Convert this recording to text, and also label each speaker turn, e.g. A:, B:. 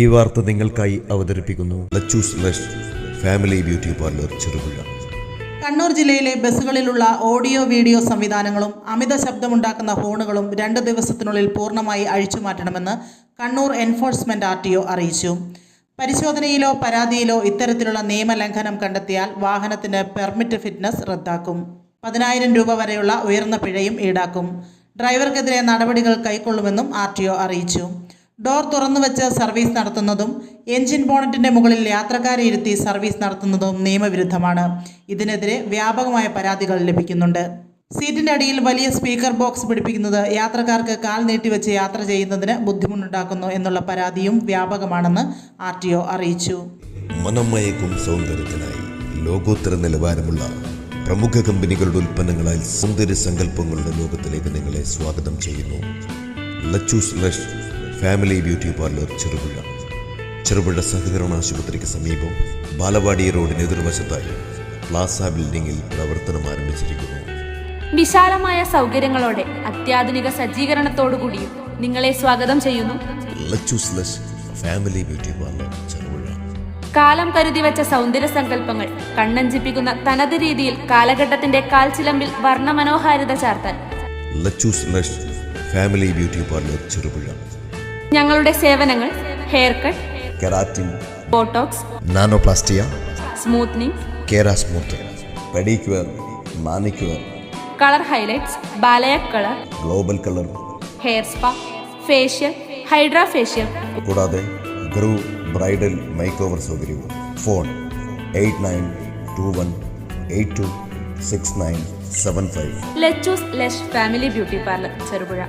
A: ഈ വാർത്ത നിങ്ങൾക്കായി അവതരിപ്പിക്കുന്നു. Family beauty parlour Cherupuzha
B: Kannur ജില്ലയിലെ ബസ്സുകളിലുള്ള ഓഡിയോ വീഡിയോ സംവിധാനങ്ങളും അമിത ശബ്ദമുണ്ടാക്കുന്ന ഹോണുകളും രണ്ട് ദിവസത്തിനുള്ളിൽ പൂർണമായി അഴിച്ചുമാറ്റണമെന്ന് കണ്ണൂർ എൻഫോഴ്സ്മെന്റ് ആർ അറിയിച്ചു. പരിശോധനയിലോ പരാതിയിലോ ഇത്തരത്തിലുള്ള നിയമലംഘനം കണ്ടെത്തിയാൽ വാഹനത്തിന് പെർമിറ്റ് ഫിറ്റ്നസ് റദ്ദാക്കും. പതിനായിരം രൂപ വരെയുള്ള ഉയർന്ന പിഴയും ഈടാക്കും. ഡ്രൈവർക്കെതിരെ നടപടികൾ കൈക്കൊള്ളുമെന്നും ആർ അറിയിച്ചു. ഡോർ തുറന്നു വെച്ച് സർവീസ് നടത്തുന്നതും എഞ്ചിൻ ബോണറ്റിന്റെ മുകളിൽ യാത്രക്കാരെ ഇരുത്തി സർവീസ് നടത്തുന്നതും നിയമവിരുദ്ധമാണ്. ഇതിനെതിരെ വ്യാപകമായ പരാതികൾ ലഭിക്കുന്നുണ്ട്. സീറ്റിന്റെ അടിയിൽ വലിയ സ്പീക്കർ ബോക്സ് പിടിപ്പിക്കുന്നത് യാത്രക്കാർക്ക് കാൽ നീട്ടിവെച്ച് യാത്ര ചെയ്യുന്നതിന് ബുദ്ധിമുട്ടുണ്ടാക്കുന്നു എന്നുള്ള പരാതിയും വ്യാപകമാണെന്ന് ആർ ടി ഒ അറിയിച്ചു.
A: മനമയക്കും സൗന്ദര്യത്തിനായി ലോകോത്തര നിലവാരമുള്ള പ്രമുഖ കമ്പനികളുടെ ഉൽപ്പന്നങ്ങളാൽ സൗന്ദര്യ സങ്കല്പങ്ങളുടെ ലോകത്തിലേക്ക് നിങ്ങളെ സ്വാഗതം ചെയ്യുന്നു. Lachu's family beauty parlour Cherupuzha. Cherupuzha സഹകരണ ആശുപത്രിക്ക് സമീപം ബാലവാടി റോഡിന് എതിർവശത്തായി പ്ലാസ ബിൽഡിംഗിൽ പ്രവർത്തനം ആരംഭിച്ചിരിക്കുന്നു.
C: വിശാലമായ സൗകര്യങ്ങളോടെ അത്യാധുനിക സജ്ജീകരണത്തോടുകൂടിയും നിങ്ങളെ സ്വാഗതം ചെയ്യുന്നു.
A: Family beauty parlour Cherupuzha.
C: കാലം കരുതി വെച്ച സൗന്ദര്യ സങ്കല്പങ്ങൾ കണ്ണഞ്ചിപ്പിക്കുന്ന തനത് രീതിയിൽ കാലഘട്ടത്തിന്റെ കാൽച്ചിലമ്പിൽ വർണമനോഹാരിത ചാർത്താൻ.
A: Lachu's lush family beauty parlour Cherupuzha.
C: ഞങ്ങളുടെ സേവനങ്ങൾ haircut
A: keratin
C: botox
A: nanoplastia
C: smoothening
A: kera smooth pedicure manicure
C: colour highlights balayage colour
A: global colour
C: hair spa facial hydra facial.
A: കൂടാതെ ഗ്രൂ ബ്രൈഡൽ മേക്ക് ഓവർ സൗകര്യവും. Phone eight nine two one eight two six nine seven five.
C: Lachu's lush family beauty parlour Cherupuzha.